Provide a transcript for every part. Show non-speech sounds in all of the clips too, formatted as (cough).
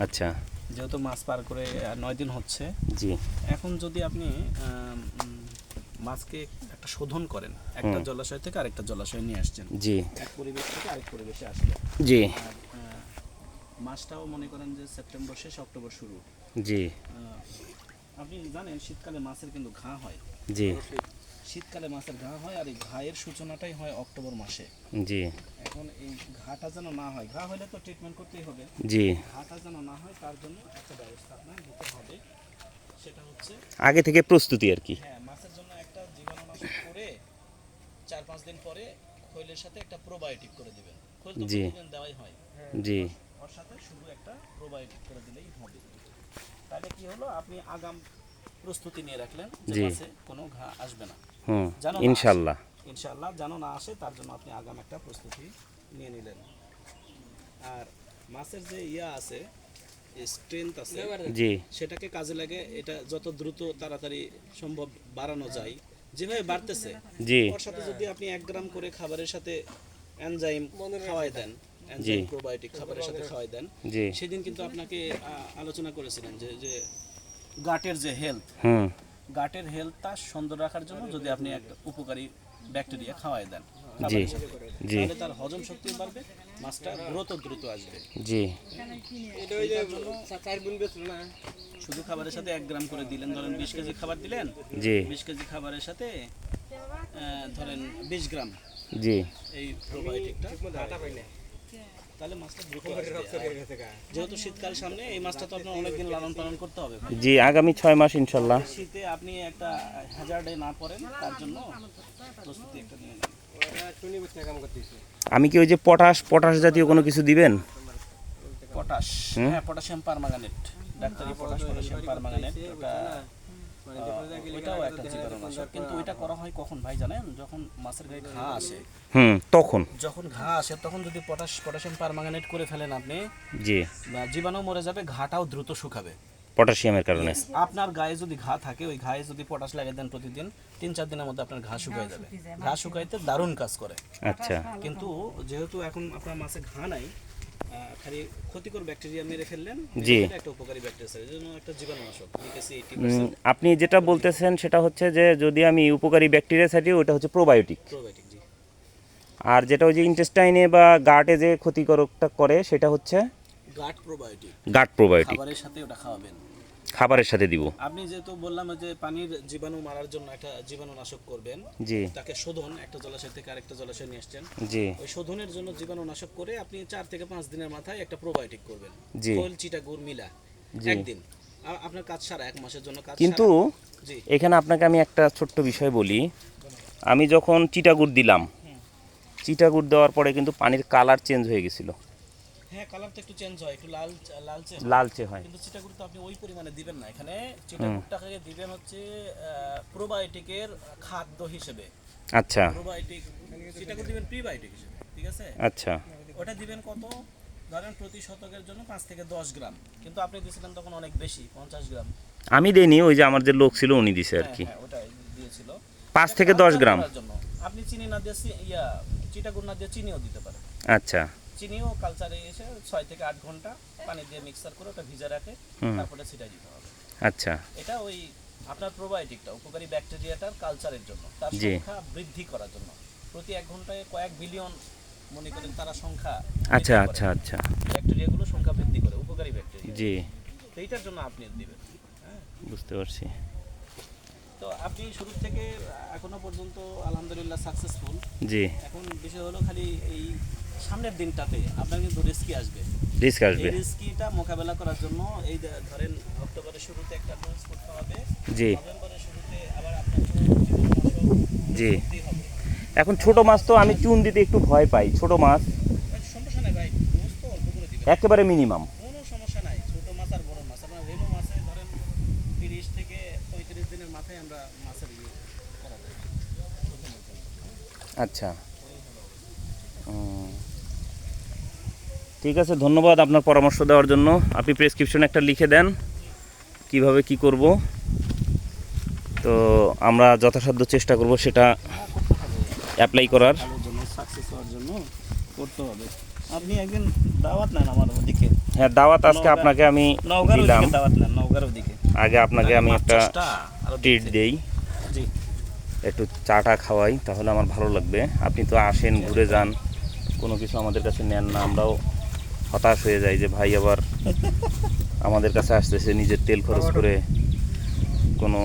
আচ্ছা। যেহেতু মাছ পার করে নয় দিন হচ্ছে জি। এখন যদি আপনি মাছকে একটা শোধন করেন একটা জলাশয় থেকে আরেকটা জলাশয়ে নিয়ে আসছেন জি। এক পরিবেশ থেকে আরেক পরিবেশে আসলে জি। মাছটাও মনে করেন যে সেপ্টেম্বর শেষ অক্টোবর শুরু। জি। আপনি জানেন শীতকালে মাছের কিন্তু ঘা হয়। জি। শীতকালে মাছের ঘা হয় আর এই ঘায়ের সূচনাটাই হয় অক্টোবর মাসে। জি। এখন এই ঘাটা যেন না হয় ঘা হলে তো ট্রিটমেন্ট করতেই হবে। জি। ঘাটা যেন না হয় তার জন্য একটা ব্যবস্থা আপনার নিতে হবে। সেটা হচ্ছে আগে থেকে প্রস্তুতি আর কি। হ্যাঁ মাছের জন্য একটা জীবাণুনাশক করে চার পাঁচ দিন পরে খৈলের সাথে একটা প্রোবায়োটিক করে দিবেন। খৈল তো জি। প্রতিদিন দেওয়াই হয়। জি। ওর সাথে শুধু একটা প্রোবায়োটিক করে দিলেই হবে। তাহলে কি হলো? আপনি আগাম প্রস্তুতি নিয়ে রাখলেন যে মাছে কোনো ঘা আসবে না। হুম জানো ইনশাল্লাহ। যেন না আসে তার জন্য আপনি আগাম একটা প্রস্তুতি নিয়ে নিলেন। আর মাছের যে ইয়া আছে স্ট্রেংথ আছে জি। সেটাকে কাজে লাগে এটা যত দ্রুত তাড়াতাড়ি সম্ভব বাড়ানো যায়। যেভাবে বাড়তেছে জি। ওর সাথে যদি আপনি এক গ্রাম করে খাবারের সাথে এনজাইম খাওয়াই দেন এনজাইম প্রোবায়োটিক খাবারের সাথে খাওয়াই দেন সেদিন কিন্তু আপনাকে আলোচনা করেছিলেন যে যে গাটের যে হেলথ হুম। গাটের হেলথটা সুন্দর রাখার জন্য যদি আপনি একটা উপকারী ব্যাকটেরিয়া খাওয়াই দেন জি জি। তাহলে তার হজম শক্তি বাড়বে মাছটা গ্রোথ দ্রুত আসবে। জি। শুধু খাবারের সাথে এক গ্রাম করে দিলেন ধরেন বিশ কেজি খাবার দিলেন জি। বিশ কেজি খাবারের সাথে আহ, ধরেন বিশ গ্রাম। জি। এই প্রোবায়োটিকটা তাহলে মাছটা যেহেতু শীতকাল সামনে এই মাছটা তো আপনার অনেকদিন লালন পালন করতে হবে। জি আগামী ছয় মাস ইনশাল্লাহ। শীতে আপনি একটা হ্যাজার্ডে না পড়েন তার জন্য প্রস্তুতি একটা নিয়ে নেন। আমি কি ওই যে পটাশ পটাশ জাতীয় কোনো কিছু দিবেন? পটাশ হ্যাঁ পটাশিয়াম পারমাঙ্গানেট। ডাক্তারি পটাশ পটাশিয়াম পারমাঙ্গানেট ওটা ওইটাও একটা জীবাণুনাশক কিন্তু ওইটা করা হয় কখন ভাই জানেন? যখন মাছের গায়ে ঘা আসে। হুম তখন। যখন ঘা আসে তখন যদি পটাশ পটাশিয়াম পারমাঙ্গানেট করে ফেলেন আপনি জি। জীবাণু মরে যাবে ঘাটাও দ্রুত শুকাবে। পটাশিয়ামের কারণে। আপনার গায়ে যদি ঘা থাকে ওই ঘায়ে যদি পটাশ লাগিয়ে দেন প্রতিদিন তিন চার দিনের মধ্যে আপনার ঘা শুকায় যাবে। ঘা শুকাইতে দারুণ কাজ করে। আচ্ছা। কিন্তু যেহেতু এখন আপনার মাছে ঘা নাই খালি ক্ষতিকর ব্যাকটেরিয়া মেরে ফেললেন জি। একটা উপকারী ব্যাকটেরিয়া এজন্য একটা জীবাণুনাশক আপনি যেটা বলতেছেন সেটা হচ্ছে যে যদি আমি উপকারী ব্যাকটেরিয়া সাইটি ওটা হচ্ছে প্রোবায়োটিক প্রোবায়োটিক জি। আর যেটা ওই যে ইন্টেস্টাইনে বা গাটে যে ক্ষতিকারকটা করে সেটা হচ্ছে গাট প্রোবায়োটিক গাট প্রোবায়োটিক খাবারের সাথে ওটা খাওয়াবেন। খাবারের সাথে দিব। আপনি যেহেতু বললাম যে পানির জীবাণু মারার জন্য একটা জীবাণুনাশক করবেন জি। তাকে শোধন একটা জলাশয় থেকে আরেকটা জলাশয়ে নিয়ে আসছেন। জি। ওই শোধনের জন্য জীবাণুনাশক করে আপনি চার থেকে পাঁচ দিনের মাথায় একটা প্রোবায়োটিক করবেন। জি। খোল চিটাগুড় মিলা। জি। একদিন। আপনার কাজ সারা এক মাসের জন্য কাজ কিন্তু জি। এখানে আপনাকে আমি একটা ছোট্ট বিষয় বলি। আমি যখন চিটাগুড় দিলাম চিটাগুড় দেওয়ার পরে কিন্তু পানির কালার চেঞ্জ হয়ে গেছিল। হ্যাঁ কালার তো একটু চেঞ্জ হয় একটু লাল লালচে লালচে হয়। কিন্তু চিটাগুড় তো আপনি ওই পরিমাণে দিবেন না। এখানে চিটাগুড়টাকে দিবেন হচ্ছে প্রোবায়োটিকের খাদ্য হিসেবে। আচ্ছা। প্রোবায়োটিক চিটাগুড় দিবেন প্রিবায়োটিক হিসেবে ঠিক আছে? আচ্ছা। ওটা দিবেন কত? ধরেন প্রতি শতকের জন্য পাঁচ থেকে দশ গ্রাম। কিন্তু আপনি দিয়েছিলেন তখন অনেক বেশি পঞ্চাশ গ্রাম। আমি দেইনি ওই যে আমার যে লোক ছিল উনি দিছে আর হ্যাঁ, কি। হ্যাঁ, ওটাই দিয়েছিল। পাঁচ থেকে দশ গ্রাম। আপনি চিনি না দিয়ে ইয়া চিটাগুড় না দিয়ে চিনিও দিতে পারেন। আচ্ছা। চিনিও কালচারে এসে ছয় থেকে আট ঘণ্টা পানি দিয়ে মিক্সার করে ওটা ভিজা রাখে তারপরে ছিটাই দিতে হবে। আচ্ছা। এটা ওই আপনার প্রোবায়োটিকটা উপকারী ব্যাকটেরিয়াটার কালচারের জন্য তার সংখ্যা বৃদ্ধি করার জন্য। প্রতি এক ঘন্টায় কয়েক বিলিয়ন মনে করেন তারা সংখ্যা আচ্ছা আচ্ছা আচ্ছা। ব্যাকটেরিয়াগুলো সংখ্যা বৃদ্ধি করে উপকারী ব্যাকটেরিয়া জি। তো এইটার জন্য আপনি দিবেন হ্যাঁ। বুঝতে পারছি। তো আপনি শুরু থেকে এখনও পর্যন্ত আলহামদুলিল্লাহ সাকসেসফুল জি। এখন বিষয় হলো খালি এই সামনের দিনটাতে আপনার কিন্তু রিস্কি আসবে। রিস্ক আসবে। এই রিস্কিটা মোকাবেলা করার জন্য এই ধরেন অক্টোবরের শুরুতে একটা ডোজ করতে হবে। জি। নভেম্বরের শুরুতে আবার আপনার জি। এখন ছোট মাছ তো আমি চুন দিতে একটু ভয় পাই ছোট মাছ। ভাই, সমস্যা নাই ভাই তো অল্প করে দিবেন। একেবারে মিনিমাম কোনো সমস্যা নাই ছোট মাছ আর বড় মাছ। আপনার রেনু মাছে ধরেন তিরিশ থেকে পঁয়ত্রিশ দিনের মাথায় আমরা মাছের ইয়ে করা আচ্ছা। ঠিক আছে ধন্যবাদ আপনার পরামর্শ দেওয়ার জন্য। আপনি প্রেসক্রিপশন একটা লিখে দেন কীভাবে কি করব। তো আমরা যথাসাধ্য চেষ্টা করব সেটা অ্যাপ্লাই করার। জন্য সাকসেস হওয়ার জন্য করতে হবে আপনি একদিন দাওয়াত নেন আমার ওদিকে। হ্যাঁ দাওয়াত আজকে আপনাকে আমি দিলাম। দাওয়াত নেন নওগাঁর ওদিকে। আগে আপনাকে আমি একটা ট্রিট। দেই। জি। একটু চাটা খাওয়াই তাহলে আমার ভালো লাগবে। আপনি তো আসেন ঘুরে যান। কোনো কিছু আমাদের কাছে নেন না আমরাও হতাশ হয়ে যায় যে ভাই আবার আমাদের কাছে আসতেছে নিজের তেল খরচ করে কোনো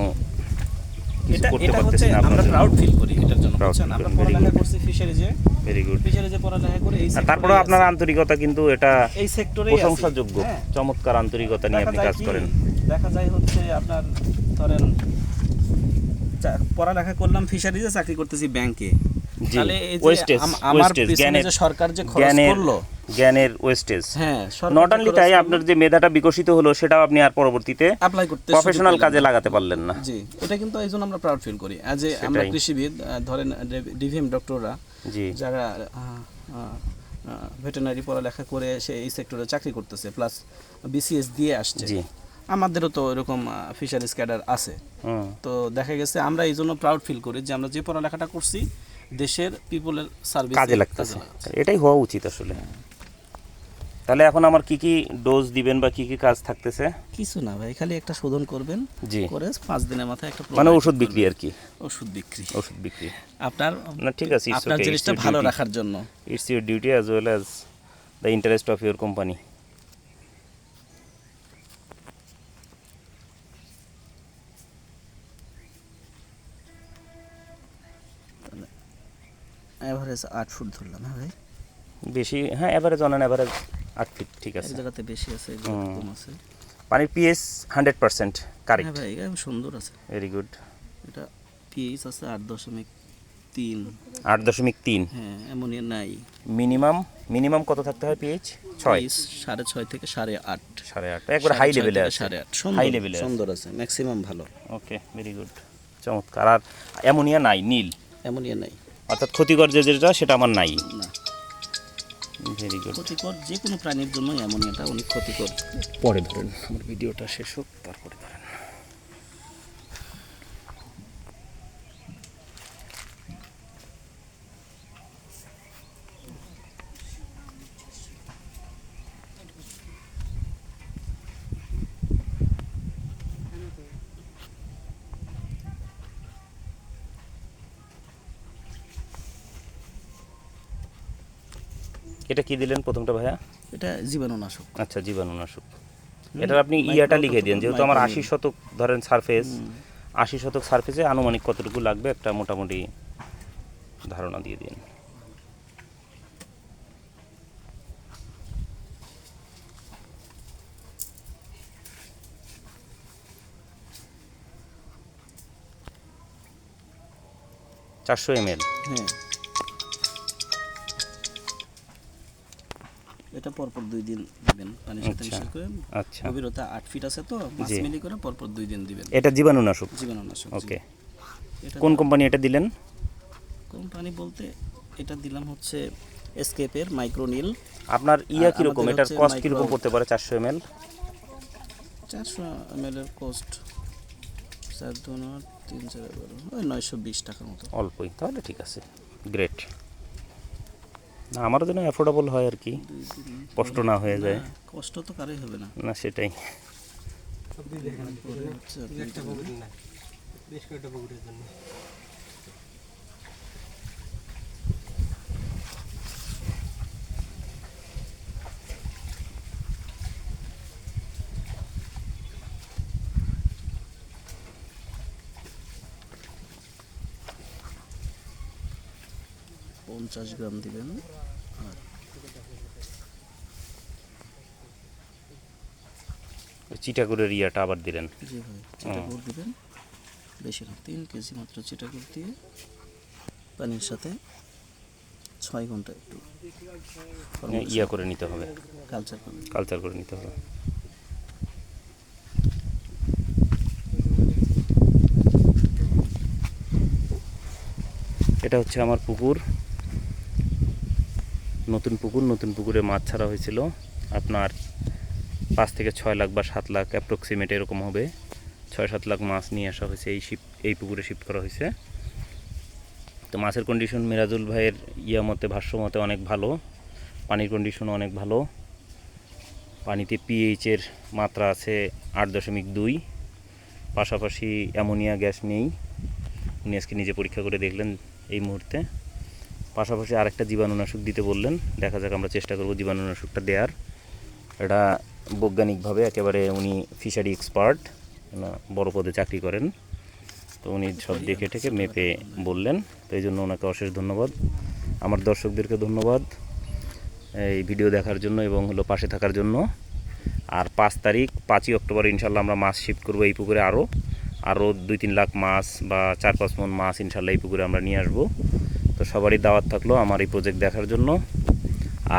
কিছু করতে পারতেছি না আমরা আপনার প্রাউড ফিল করি এটার জন্য Proud বুঝছেন? feel আমরা পড়ালেখা করছি ফিশারিজে ভেরি গুড ফিশারিজে পড়ালেখা করে এই তারপরেও আপনার আন্তরিকতা কিন্তু এটা এই সেক্টরে প্রশংসাযোগ্য চমৎকার আন্তরিকতা নিয়ে আপনি কাজ করেন। দেখা যায় হচ্ছে আপনার ধরেন পড়ালেখা করলাম ফিশারিজে চাকরি করতেছি ব্যাংকে তাহলে আমার পিছনে যে সরকার যে খরচ করল জ্ঞানের ওয়েস্টেজ হ্যাঁ নট অনলি তাই আপনার যে মেধাটা বিকশিত হলো সেটাও আপনি আর পরবর্তীতে অ্যাপ্লাই করতে প্রফেশনাল কাজে লাগাতে পারলেন না। জি এটা কিন্তু এই জন্য আমরা প্রাউড ফিল করি। অ্যাজ এ আমরা কৃষিবিদ ধরেন ডিভিএম ডক্টররা জি। যারা ভেটেনারি পড়ালেখা করে সে এই সেক্টরে চাকরি করতেছে প্লাস বিসিএস দিয়ে আসছে। জি। আমাদেরও তো এরকম ফিশারিজ ক্যাডার আছে। হুম। তো দেখা গেছে আমরা এই জন্য প্রাউড ফিল করি যে আমরা যে পড়ালেখাটা করছি দেশের পিপলের সার্ভিস কাজে লাগতেছে। এটাই হওয়া উচিত আসলে। তাহলে এখন আমার কি কি ডোজ দিবেন বা কি কি কাজ থাকতেছে? কিছু না ভাই খালি একটা শোধন করবেন জি। করে পাঁচ দিনের মাথায় একটা মানে ওষুধ বিক্রি আর কি? ওষুধ বিক্রি। ওষুধ বিক্রি। আপনার না ঠিক আছে আপনার জিনিসটা ভালো রাখার জন্য। It's your duty as well as the interest of your company average আট ফুট ধরলাম হ্যাঁ ভাই? বেশি হ্যাঁ অ্যাভারেজ অন অ্যাভারেজ আট ফিট ঠিক আছে। জায়গাতে বেশি আছে কম আছে। পানির পিএস হান্ড্রেড পার্সেন্ট হ্যাঁ কারেক্ট ভাই এটা সুন্দর আছে। ভেরি গুড এটা পিএইচ আছে আট দশমিক তিন। আট দশমিক তিন। হ্যাঁ অ্যামোনিয়া নাই। মিনিমাম মিনিমাম কত থাকতে হয় পিএইচ ছয়। সাড়ে ছয় থেকে সাড়ে আট। সাড়ে আট। একবার হাই লেভেলে আছে। সাড়ে আট। হাই লেভেলে সুন্দর আছে ম্যাক্সিমাম ভালো। ওকে ভেরি গুড চমৎকার। আর অ্যামোনিয়া নাই নীল। অ্যামোনিয়া নাই। অর্থাৎ ক্ষতিকর যে যেটা সেটা আমার নাই। না। Very good. ক্ষতিকর যে কোনো প্রাণীর জন্য অ্যামোনিয়াটা অনেক ক্ষতিকর। পরে ধরেন। আমার ভিডিওটা শেষ হোক তারপরে। এটা কি দিলেন প্রথমটা ভাইয়া? এটা জীবাণুনাশক। আচ্ছা জীবাণুনাশক। এটার আপনি ইয়াটা লিখে দিন যেহেতু আমার আশি শতক ধরেন সারফেস আশি শতক সারফেসে আনুমানিক কতটুকু লাগবে? একটা মোটামুটি ধারণা দিয়ে দিন। চারশো এম এল হ্যাঁ। এটা পরপর দুই দিন দিবেন। পানির সাথে আচ্ছা। মিশিয়ে করে আচ্ছা। গভীরতা আট ফিট আছে তো পাঁচ মিলি করে পরপর দুই দিন দিবেন। এটা জীবাণুনাশক? জীবাণুনাশক ওকে। কোন কোম্পানি এটা দিলেন? কোম্পানি বলতে এটা দিলাম হচ্ছে এসকেপের মাইক্রোনিল আপনার ইয়া কীরকম? এটার কস্ট কীরকম পড়তে পারে চারশো এম এল চারশো এম এর কোস্ট চার দু তিন চার ওই নয়শো বিশ টাকার মতো। অল্পই তাহলে ঠিক আছে। গ্রেট না আমারও যেন অ্যাফোর্ডেবল হয় আর কি। কষ্ট না হয়ে যায়। কষ্ট তো কারই হবে না। না সেটাই। পঞ্চাশ গ্রাম দিবেন আর চিটাগুড়ের ইয়াটা আবার দিলেন। জি ভাই চিটাগুড় দিবেন। বেশি না তিন কেজি মাত্র চিটাগুড় দিয়ে পানির সাথে ছয় ঘণ্টা একটু ইয়া করে নিতে হবে। কালচার করবেন কালচার করে নিতে হবে। এটা হচ্ছে আমার পুকুর। নতুন পুকুর নতুন পুকুরে মাছ ছাড়া হয়েছিল। আপনার পাঁচ থেকে ছয় লাখ বা সাত লাখ অ্যাপ্রক্সিমেট এরকম হবে। ছয় সাত লাখ মাছ নিয়ে আসা হয়েছে, এই শিপ এই পুকুরে শিফট করা হয়েছে। তো মাছের কন্ডিশন মিরাজুল ভাইয়ের ইয়া মতে, ভাষ্য মতে অনেক ভালো। পানির কন্ডিশন অনেক ভালো। পানিতে পিএইচের মাত্রা আছে আট দশমিক দুই। পাশাপাশি অ্যামোনিয়া গ্যাস নেই। উনি আজকে নিজে পরীক্ষা করে দেখলেন এই মুহূর্তে। পাশাপাশি আরেকটা জীবাণুনাশক দিতে বললেন। দেখা যাক আমরা চেষ্টা করব জীবাণুনাশকটা দেওয়ার এটা বৈজ্ঞানিকভাবে একেবারে উনি ফিশারি এক্সপার্ট বড় পদে চাকরি করেন। তো উনি সব দেখে টেকে মেপে বললেন। তো এই জন্য ওনাকে অশেষ ধন্যবাদ। আমার দর্শকদেরকে ধন্যবাদ এই ভিডিও দেখার জন্য এবং হলো পাশে থাকার জন্য। আর পাঁচ তারিখ, পাঁচই অক্টোবর ইনশাল্লাহ আমরা মাছ শিফট করব এই পুকুরে আরও আরও দুই তিন লাখ মাছ বা চার পাঁচ মন মাছ ইনশাল্লাহ এই পুকুরে আমরা নিয়ে আসব। তো সবারই দাওয়াত থাকল আমার এই প্রজেক্ট দেখার জন্য।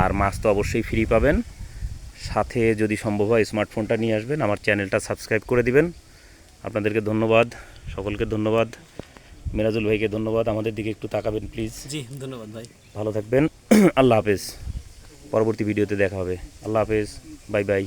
আর মাছ তো অবশ্যই ফ্রি পাবেন। সাথে যদি সম্ভব হয় স্মার্টফোনটা নিয়ে আসবেন আমার চ্যানেলটা সাবস্ক্রাইব করে দিবেন। আপনাদেরকে ধন্যবাদ সকলকে ধন্যবাদ। মিরাজুল ভাইকে ধন্যবাদ আমাদের দিকে একটু তাকাবেন প্লিজ জি ধন্যবাদ ভাই। ভালো থাকবেন (clears throat) আল্লাহ হাফেজ। পরবর্তী ভিডিওতে দেখা হবে। আল্লাহ হাফেজ বাই বাই